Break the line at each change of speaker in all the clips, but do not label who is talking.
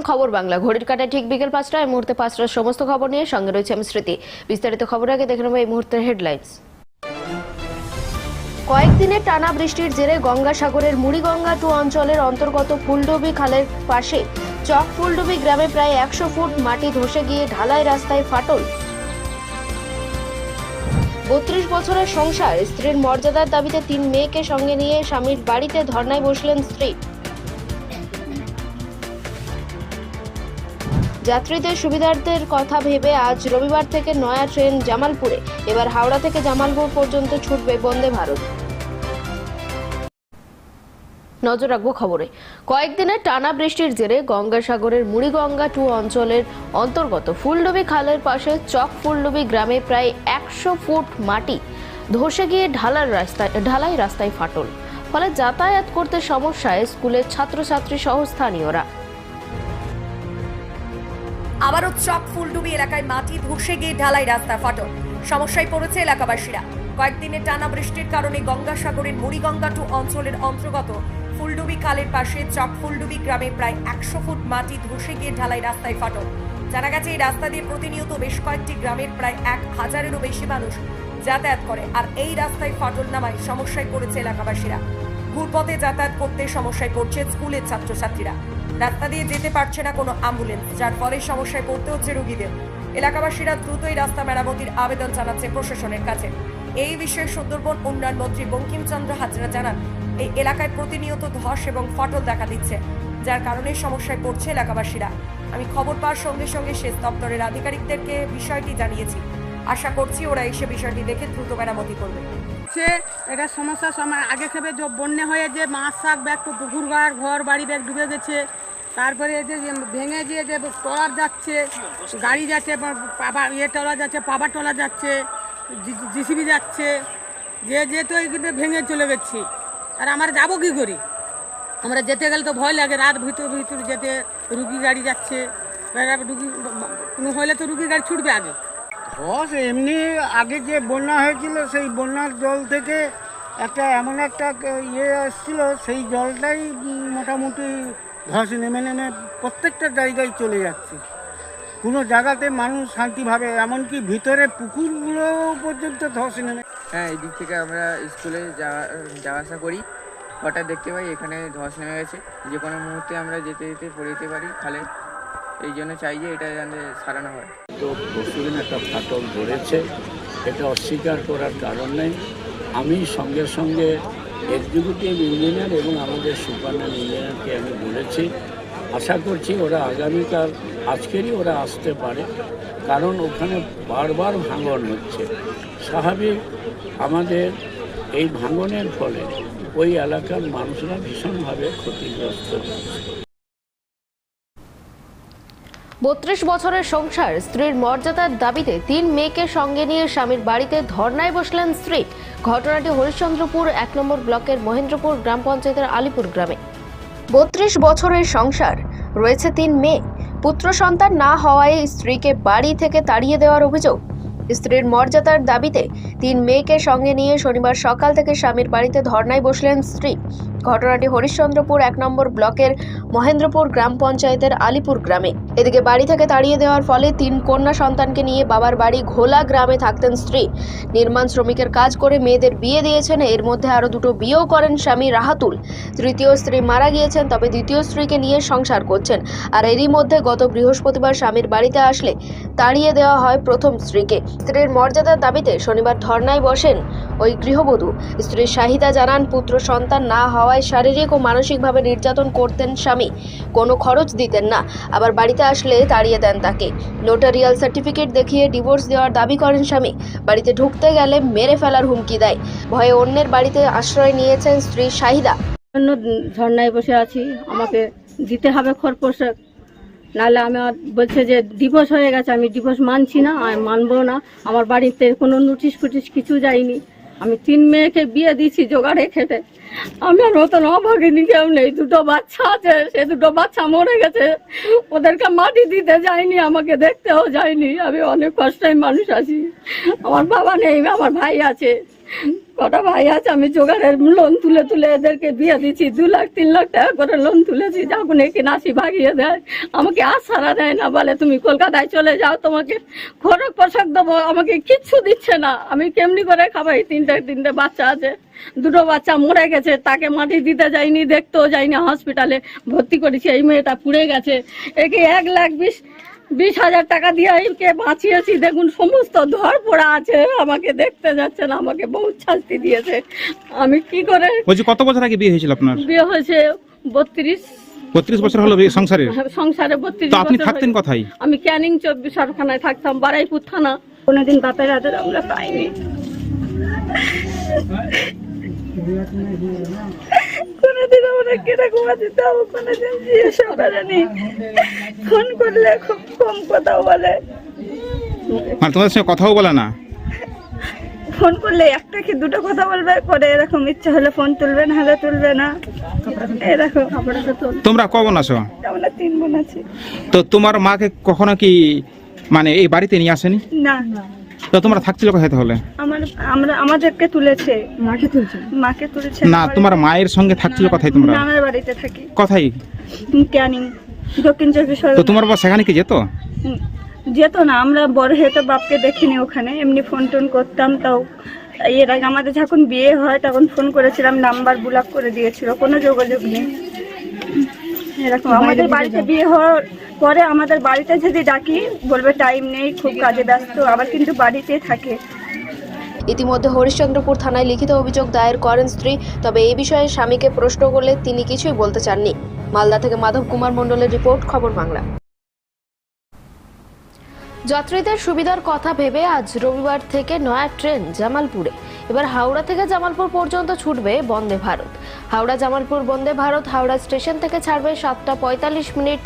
দেখছেন খবর বাংলা। ঘড়ির কাটায় ঠিক বিকেল পাঁচটা এই মুহূর্তে পাঁচটার সমস্ত খবর নিয়ে সঙ্গে রয়েছে আমি স্মৃতি। বিস্তারিত খবর আগে দেখে নেব এই মুহূর্তের হেডলাইন্স। কয়েকদিনের টানা বৃষ্টির জেরে গঙ্গাসাগরের মুড়িগঙ্গা টু অঞ্চলের অন্তর্গত ফুলডুবি খালের পাশে চক ফুলডুবি গ্রামে প্রায় একশো ফুট মাটি ধসে গিয়ে ঢালাই রাস্তায় ফাটল। বত্রিশ বছরের সংসার, স্ত্রীর মর্যাদার দাবিতে তিন মেয়েকে সঙ্গে নিয়ে স্বামীর বাড়িতে ধর্নায় বসলেন স্ত্রী। যাত্রীদের সুবিধার্থের কথা ভেবে আজ রবিবার থেকে নয়া ট্রেন জামালপুরে, এবার হাওড়া থেকে জামালপুর পর্যন্ত ছুটবে বন্দে ভারত। নজর রাখব খবরে। কয়েকদিনের টানা বৃষ্টির জেরে গঙ্গাসাগরের মুড়িগঙ্গা টু অঞ্চলের অন্তর্গত ফুলডুবি খালের পাশে চক ফুলডুবি গ্রামে প্রায় একশো ফুট মাটি ধসে গিয়ে ঢালার রাস্তায় ঢালাই রাস্তায় ফাটল। ফলে যাতায়াত করতে সমস্যায় স্কুলের ছাত্রছাত্রী সহ স্থানীয়রা।
আবারও চক ফুলডুবি এলাকায় মাটি ধসে গিয়ে ঢালাই রাস্তা ফাটল। সমস্যায় পড়েছে এলাকাবাসীরা। কয়েকদিনের টানা বৃষ্টির কারণে গঙ্গাসাগরের মুড়িগঙ্গা টু অঞ্চলের অন্তর্গত ফুলডুবি খালের পাশে চক ফুলডুবি গ্রামে প্রায় একশো ফুট মাটি ধসে গিয়ে ঢালাই রাস্তায় ফাটল। জানা গেছে, এই রাস্তা দিয়ে প্রতিনিয়ত বেশ কয়েকটি গ্রামের প্রায় এক হাজারেরও বেশি মানুষ যাতায়াত করে। আর এই রাস্তায় ফাটল নামায় সমস্যায় পড়েছে এলাকাবাসীরা। ঘুরপথে যাতায়াত করতে সমস্যায় পড়ছে স্কুলের ছাত্রছাত্রীরা। রাস্তা দিয়ে যেতে পারছে না কোনো অ্যাম্বুলেন্স যার ফলে সমস্যায় পড়তে হচ্ছে রোগীদের। এলাকাবাসীরা দ্রুতই রাস্তা মেরামতির আবেদন জানাচ্ছে প্রশাসনের কাছে। এই বিষয়ে সুন্দরবন উন্নয়ন মন্ত্রী বঙ্কিমচন্দ্র হাজরা জানান, এই এলাকায় প্রতিনিয়ত ধস এবং ফাটল দেখা দিচ্ছে, যার কারণে সমস্যায় পড়ছে এলাকাবাসীরা। আমি খবর পাওয়ার সঙ্গে সঙ্গে সেচ দপ্তরের আধিকারিকদেরকে বিষয়টি জানিয়েছি। আশা করছি ওরা এসে বিষয়টি দেখে দ্রুত মেরামতি করবে।
হচ্ছে এটা সমস্যার সময় আগে থেকে যে বন্যা হয়ে যে মাছ শাক ব্যাগ, পুকুর, ঘর ঘর বাড়ি ব্যাগ ডুবে গেছে তারপরে এই যে ভেঙে গিয়ে যে টলার যাচ্ছে, গাড়ি যাচ্ছে পাবা ইয়ে টলা যাচ্ছে, পাবা টলা যাচ্ছে জিসিবি যাচ্ছে, যে যেহেতু এইগুলো ভেঙে চলে গেছি, আর আমরা যাব কী করি? আমরা যেতে গেলে তো ভয় লাগে, রাত ভিতর ভিতর যেতে রুগী গাড়ি যাচ্ছে রুগী, কোনো হলে তো রুগী গাড়ি ছুটবে আগে।
ধস এমনি আগে যে বন্যা হয়েছিল, সেই বন্যার জল থেকে একটা এমন একটা ইয়ে আসছিল, সেই জলটাই মোটামুটি ধস নেমে নেমে প্রত্যেকটা জায়গায় চলে যাচ্ছে। কোনো জায়গাতে মানুষ শান্তিভাবে এমনকি ভিতরে পুকুরগুলো পর্যন্ত ধস নেমে
হ্যাঁ এই দিক থেকে আমরা স্কুলে যাওয়া যাওয়া আসা করি। হঠাৎ দেখতে পাই এখানে ধস নেমে গেছে। যে কোনো মুহূর্তে আমরা যেতে যেতে পড়ে যেতে পারি খালে। এই জন্য চাই যে এটা যাতে সারানো হয়।
তো পরশুদিন একটা ফাটল ধরেছে। এটা অস্বীকার করার কারণ নেই। আমি সঙ্গে সঙ্গে এক্সিকিউটিভ ইঞ্জিনিয়ার এবং আমাদের সুপারম্যান ইঞ্জিনিয়ারকে আমি বলেছি। আশা করছি ওরা আগামীকাল, আজকেরই ওরা আসতে পারে। কারণ ওখানে বারবার ভাঙন হচ্ছে। স্বাভাবিক, আমাদের এই ভাঙনের ফলে ওই এলাকার মানুষরা ভীষণভাবে ক্ষতিগ্রস্ত হচ্ছে।
বত্রিশ বছরের সংসার, স্ত্রীর মর্যাদার দাবিতে তিন মেয়েকে সঙ্গে নিয়ে স্বামীর বাড়িতে ধর্নায় বসলেন স্ত্রী। ঘটনাটি হরিশ্চন্দ্রপুর এক নম্বর ব্লকের মহেন্দ্রপুর গ্রাম পঞ্চায়েতের আলিপুর গ্রামে। বত্রিশ বছরের সংসার, রয়েছে তিন মেয়ে। পুত্র সন্তান না হওয়ায় স্ত্রীকে বাড়ি থেকে তাড়িয়ে দেওয়ার অভিযোগ। স্ত্রীর মর্যাদার দাবিতে তিন মেয়েকে সঙ্গে নিয়ে শনিবার সকাল থেকে স্বামীর বাড়িতে ধর্নায় বসলেন স্ত্রী। ঘটনাটি হরিশ্চন্দ্রপুর এক নম্বর ব্লকের মহেন্দ্রপুর গ্রাম পঞ্চায়েতের আলিপুর গ্রামে। এদিকে বাড়ি থেকে তাড়িয়ে দেওয়ার ফলে তিন কন্যা সন্তানকে নিয়ে বাবার বাড়ি ঘোলা গ্রামে থাকতেন স্ত্রী। নির্মাণ শ্রমিকের কাজ করে মেয়েদের বিয়ে দিয়েছেন। এর মধ্যে আরও দুটো বিয়েও করেন স্বামী রাহাতুল। তৃতীয় স্ত্রী মারা গিয়েছেন, তবে দ্বিতীয় স্ত্রীকে নিয়ে সংসার করছেন। আর এরই মধ্যে গত বৃহস্পতিবার স্বামীর বাড়িতে আসলে তাড়িয়ে দেওয়া হয় প্রথম স্ত্রীকে। স্ত্রীর মর্যাদার দাবিতে শনিবার ধর্নায় বসেন ওই গৃহবধূ। স্ত্রী শাহিদা জানান, পুত্র সন্তান না হওয়ায় শারীরিক ও মানসিকভাবে নির্যাতন করতেন স্বামী। কোনো খরচ দিতেন না, আবার বাড়িতে আসলে তাড়িয়ে দেন তাকে। নোটারিয়াল সার্টিফিকেট দেখিয়ে ডিভোর্স দেওয়ার দাবি করেন স্বামী। বাড়িতে ঢুকতে গেলে মেরে ফেলার হুমকি দেয়। ভয়ে অন্যের বাড়িতে আশ্রয় নিয়েছেন স্ত্রী শাহিদা।
ঝর্ণায় বসে আছি, আমাকে দিতে হবে খরপোশাক নাহলে আমার বলছে যে ডিভোর্স হয়ে গেছে, আমি ডিভোর্স মানছি না আমি মানবো না। আমার বাড়িতে কোনো নোটিশ ফুটিশ কিছু যায়নি। আমি তিন মেয়েকে বিয়ে দিয়েছি জোগাড়ে খেটে। আমার মতন অভাগিনী কেউ নেই, দুটো বাচ্চা আছে, সে দুটো বাচ্চা মরে গেছে। ওদেরকে মাটি দিতে যায়নি, আমাকে দেখতেও যায়নি। আমি অনেক কষ্টের মানুষ আছি। আমার বাবা নেই, আমার ভাই আছে। কটা ভাই আছে, আমি জোগাড়ের লোন তুলে তুলে এদেরকে বিয়ে দিচ্ছি দু লাখ, তিন লাখ টাকা করে লোন তুলেছি যখন একে নাসি ভাগিয়ে দেয়। আমাকে আর সারা দেয় না, বলে তুমি কলকাতায় চলে যাও, তোমাকে খরক পোশাক দেবো, আমাকে কিচ্ছু দিচ্ছে না। আমি কেমনি করে খাবাই? তিনটে তিনটে বাচ্চা আছে, দুটো বাচ্চা মরে গেছে, তাকে মাটি দিতে যাইনি, দেখতেও যাইনি হসপিটালে ভর্তি করেছি, এই মেয়েটা পুড়ে গেছে। একে এক লাখ বিশ বিশ হাজার টাকা দিয়ে একে বাঁচিয়েছি। দেখুন সমস্ত ধর পড়া আছে। আমাকে দেখতে যাচ্ছে না আমাকে বহুত শাস্তি দিয়েছে। আমি কি করে
বলছি কত বছর আগে বিয়ে হয়েছিল আপনার?
বিয়ে হয়েছে বত্রিশ
বত্রিশ বছর হলো সংসারে?
সংসারে বত্রিশ
আপনি থাকতেন। কোথায়?
আমি ক্যানিং চব্বিশ সরখানায় থাকতাম বারাইপুর থানা। কোনোদিন বাপের হাতের আমরা পাইনি। কোনোদিন আমরা কীরকম আছে তাও কোনোদিন জিজ্ঞাসা করেনি ফোন করলে খুব কম কথা বলে
মানে তোমাদের সঙ্গে কথাও বলে না?
ফোন করলে একটা কি দুটো কথা বলবে? করে এরকম ইচ্ছা হলে ফোন তুলবে না হলে তুলবে না। এরকম।
তোমরা কখন
আমরা তিন বোন আছি।
তো তোমার মাকে কখনো কি মানে এই বাড়িতে নিয়ে আসেনি?
না।
তো তোমরা থাকছিল কোথায় তাহলে?
আমার আমরা আমাদেরকে তুলেছে। মাকে তুলছে? মাকে তুলেছে
না তোমার মায়ের সঙ্গে থাকছিল কোথায় তোমরা?
গ্রামের বাড়িতে থাকি।
কোথায়?
ক্যানিং দক্ষিণ চব্বিশ
তো তোমার বাবা সেখানে কি যেত?
যেত না আমরা বড় হয়ে তো বাপকে দেখিনি ওখানে। এমনি ফোন টোন করতাম তাও এর আগে আমাদের যখন বিয়ে হয় তখন ফোন করেছিলাম নাম্বার ব্লক করে দিয়েছিল কোনো যোগাযোগ নেই। এরকম। আমাদের বাড়িতে বিয়ে হওয়ার পরে আমাদের বাড়িতে যদি ডাকি বলবে টাইম নেই খুব কাজে ব্যস্ত আবার কিন্তু বাড়িতে থাকে।
ইতিমধ্যে হরিশ্চন্দ্রপুর থানায় লিখিত অভিযোগ দায়ের করেন স্ত্রী তবে এই বিষয়ে স্বামীকে প্রশ্ন করলে তিনি কিছুই বলতে চাননি। মালদা থেকে মাধব কুমার মণ্ডলের রিপোর্ট খবর বাংলা। যাত্রীদের সুবিধার কথা ভেবে আজ রবিবার থেকে নয়া ট্রেন জামালপুরে। এবার হাওড়া থেকে জামালপুর পর্যন্ত ছুটবে বন্দে ভারত। হাওড়া, জামালপুর, বন্দে ভারত, হাওড়া স্টেশন থেকে ছাড়বে সাতটা পঁয়তাল্লিশ মিনিট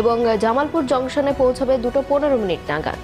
এবং জামালপুর জংশনে পৌঁছবে দুটো পনেরো মিনিট নাগাদ।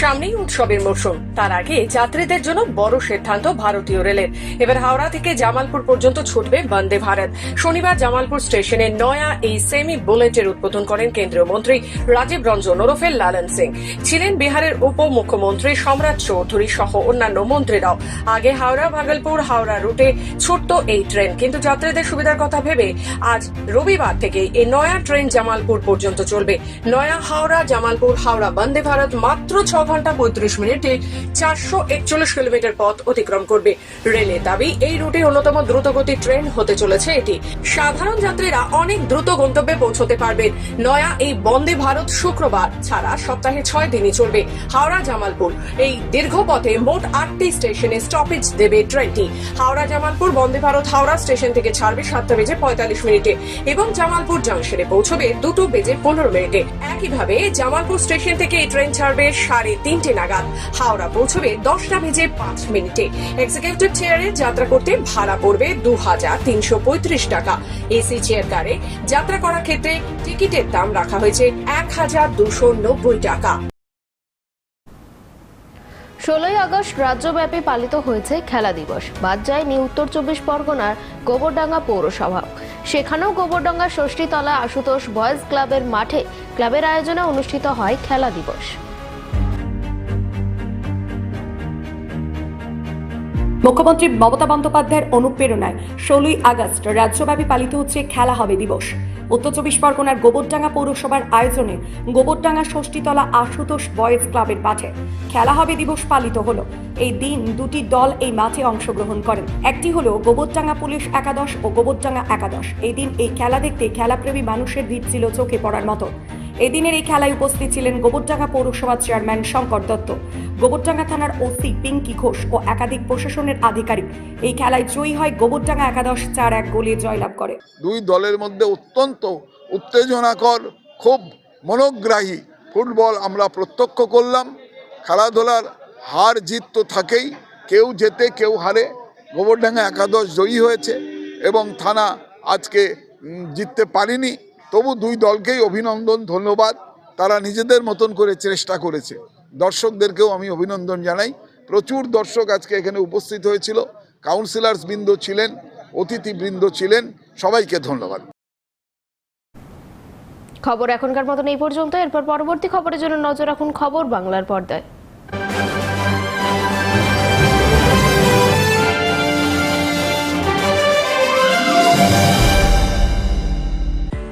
সামনেই উৎসবের মরশুম। তার আগে যাত্রীদের জন্য বড় সিদ্ধান্ত ভারতীয় রেলের। এবার হাওড়া থেকে জামালপুর পর্যন্ত ছুটবে বন্দে ভারত। শনিবার জামালপুর স্টেশনে নয়া এই সেমি বুলেটের উদ্বোধন করেন কেন্দ্রীয় মন্ত্রী রাজীব রঞ্জন ওরফে লালন সিং। ছিলেন বিহারের উপমুখ্যমন্ত্রী সম্রাট চৌধুরী সহ অন্যান্য মন্ত্রীরাও। আগে হাওড়া, ভাগলপুর, হাওড়া রুটে ছুটত এই ট্রেন, কিন্তু যাত্রীদের সুবিধার কথা ভেবে আজ রবিবার থেকে এই নয়া ট্রেন জামালপুর পর্যন্ত চলবে। নয়া হাওড়া, জামালপুর, হাওড়া বন্দে ভারত মাত্র ছ ঘণ্টা পঁয়ত্রিশ মিনিটে চারশো একচল্লিশ কিলোমিটার পথ অতিক্রম করবে রেলের দাবি। এই রুটে অন্যতম দ্রুতগতি ট্রেন হতে চলেছে এটি। সাধারণ যাত্রীরা অনেক দ্রুত গন্তব্যে পৌঁছতে পারবেন। নয়া এই বন্দে ভারত শুক্রবার ছাড়া সপ্তাহে ছয় দিনই চলবে। হাওড়া জামালপুর। এই দীর্ঘ পথে মোট আটটি স্টেশনে স্টপেজ দেবে ট্রেনটি। হাওড়া জামালপুর, বন্দে ভারত হাওড়া স্টেশন থেকে ছাড়বে সাতটা বেজে পঁয়তাল্লিশ মিনিটে এবং জামালপুর জংশনে পৌঁছবে দুটো বেজে পনেরো মিনিটে। একইভাবে জামালপুর স্টেশন থেকে এই ট্রেন ছাড়বে সাড়ে তিনটে নাগাদ। হাওড়া পৌঁছবে দশটা বেজে পাঁচ মিনিটে। এক্সিকিউটিভ চেয়ারে যাত্রা করতে ভাড়া পড়বে দু হাজার তিনশো পঁয়ত্রিশ টাকা। এসি চেয়ার কারে যাত্রা করার ক্ষেত্রে টিকিটের দাম রাখা হয়েছে এক হাজার দুশো নব্বই টাকা।
ষোলোই আগস্ট রাজ্যব্যাপী পালিত হয়েছে খেলা দিবস। বাদ যায়নি উত্তর চব্বিশ পরগনার গোবরডাঙ্গা পৌরসভা। সেখানেও গোবরডাঙ্গা ষষ্ঠীতলা আশুতোষ বয়েজ ক্লাবের মাঠে ক্লাবের আয়োজনে অনুষ্ঠিত হয় খেলা দিবস।
মুখ্যমন্ত্রী মমতা বন্দ্যোপাধ্যায়ের অনুপ্রেরণায় ষোলোই আগস্ট রাজ্যব্যাপী পালিত হচ্ছে খেলা হবে দিবস। উত্তর চব্বিশ পরগনার গোবরডাঙ্গা পৌরসভার আয়োজনে গোবরডাঙ্গা ষষ্ঠীতলা আশুতোষ বয়েজ ক্লাবের মাঠে খেলা হবে দিবস পালিত হলো। এই দিন দুটি দল এই মাঠে অংশগ্রহণ করেন। একটি হলো গোবরডাঙ্গা পুলিশ একাদশ ও গোবরডাঙ্গা একাদশ। এই দিন এই খেলা দেখতে খেলাপ্রেমী মানুষের ভিড় ছিল চোখে পড়ার মতো। এদিনের এই খেলায় উপস্থিত ছিলেন গোবরডাঙ্গা পৌরসভার চেয়ারম্যান শঙ্কর দত্ত। গোবরডাঙ্গা থানার ওসি পিঙ্কি ঘোষ ও একাধিক প্রশাসনের আধিকারিক। এই খেলায় জয়ী হয় গোবরডাঙ্গা একাদশ চার এক গোলে জয়লাভ করে।
দুই দলের মধ্যে অত্যন্ত উত্তেজনাকর, খুব মনোগ্রাহী ফুটবল আমরা প্রত্যক্ষ করলাম। খেলাধুলার হার জিত তো থাকেই, কেউ জেতে, কেউ হারে। গোবরডাঙ্গা একাদশ জয়ী হয়েছে এবং থানা আজকে জিততে পারেনি। তবু দুই দলকেই অভিনন্দন, ধন্যবাদ। তারা নিজেদের মতন করে চেষ্টা করেছে। দর্শকদেরকেও আমি অভিনন্দন জানাই। প্রচুর দর্শক আজকে এখানে উপস্থিত হয়েছিল। কাউন্সিলার্স বৃন্দ ছিলেন, অতিথিবৃন্দ ছিলেন, সবাইকে ধন্যবাদ।
খবর এখনকার মতন এই পর্যন্ত। এরপর পরবর্তী খবরের জন্য নজর রাখুন খবর বাংলার পর্দায়।